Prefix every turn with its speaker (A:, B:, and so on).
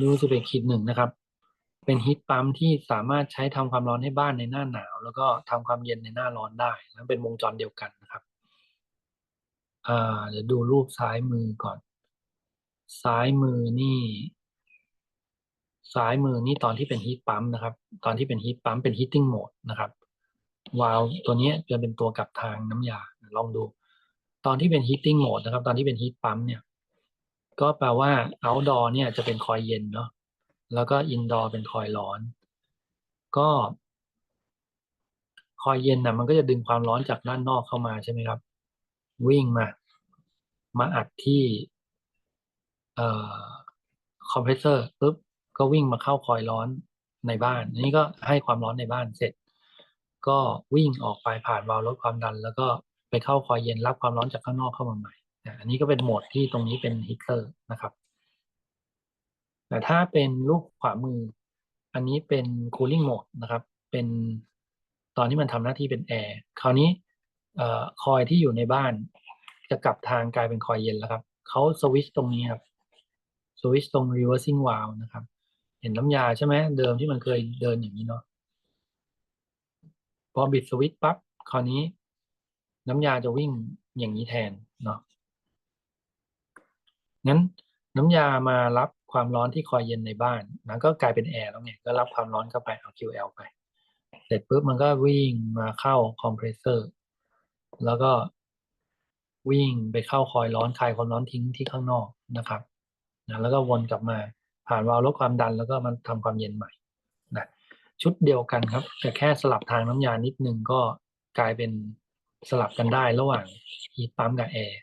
A: ดูสเปคขีดหนึ่งนะครับ เป็นฮีทปั๊มที่สามารถใช้ทำความร้อนให้บ้านในหน้าหนาว แล้วก็ทำความเย็นในหน้าร้อนได้นะเป็นวงจรเดียวกันนะครับเดี๋ยวดูรูปซ้ายมือก่อน ซ้ายมือนี่ ซ้ายมือนี่ตอนที่เป็นฮีทปั๊มนะครับ ตอนที่เป็นฮีทปั๊มเป็นฮีตติ้งโหมดนะครับวาล์วตัวนี้จะเป็นตัวกลับทางน้ำยาลองดู ตอนที่เป็นฮีตติ้งโหมดนะครับ ตอนที่เป็นฮีทปั๊มเนี่ย ก็แปลว่า outdoor เนี่ยจะเป็นคอยเย็นเนาะแล้วก็ indoor เป็นคอยร้อน ก็ คอยเย็นนะมันก็จะดึงความร้อนจากด้านนอกเข้ามาใช่ไหมครับ วิ่งมา มาอัดที่เอ่อคอมเพรสเซอร์ปุ๊บก็วิ่งมาเข้าคอยร้อนในบ้านอันนี้ก็ให้ความร้อนในบ้านเสร็จ ก็วิ่งออกไปผ่านวาล์วลดความดัน แล้วก็ไปเข้าคอยเย็นรับความร้อนจากข้างนอกเข้ามาใหม่ อันนี้ก็เป็นโหมดที่ตรงนี้เป็นฮีตเตอร์นะครับ แต่ถ้าเป็นรูปขวามือ อันนี้เป็น cooling mode นะครับ เป็นตอนที่มันทำหน้าที่เป็นแอร์คราวนี้คอยที่อยู่ในบ้าน จะกลับทางกลายเป็นคอยเย็นแล้วครับเขาสวิชตรงนี้ครับสวิชตรง reversing valve นะครับ เห็นน้ำยาใช่ไหมเดิมที่มันเคยเดินอย่างนี้เนาะพอบิดสวิตช์ปั๊บคราวนี้ น้ำยาจะวิ่งอย่างนี้แทนเนาะ งั้นน้ำยามารับความร้อนที่คอยเย็นในบ้านนะก็กลายเป็นแอร์แล้วไงก็รับความร้อนเข้าไปเอา QL ไป เสร็จปุ๊บมันก็วิ่งมาเข้าคอมเพรสเซอร์แล้วก็วิ่งไปเข้าคอยร้อนคลายความร้อนทิ้งที่ข้างนอกนะครับนะแล้วก็วนกลับมาผ่านวาล์วลดความดันแล้วก็มันทำความเย็นใหม่นะชุดเดียวกันครับ แต่แค่สลับทางน้ำยานิดนึงก็กลายเป็นสลับกันได้ระหว่างฮีทปั๊มกับแอร์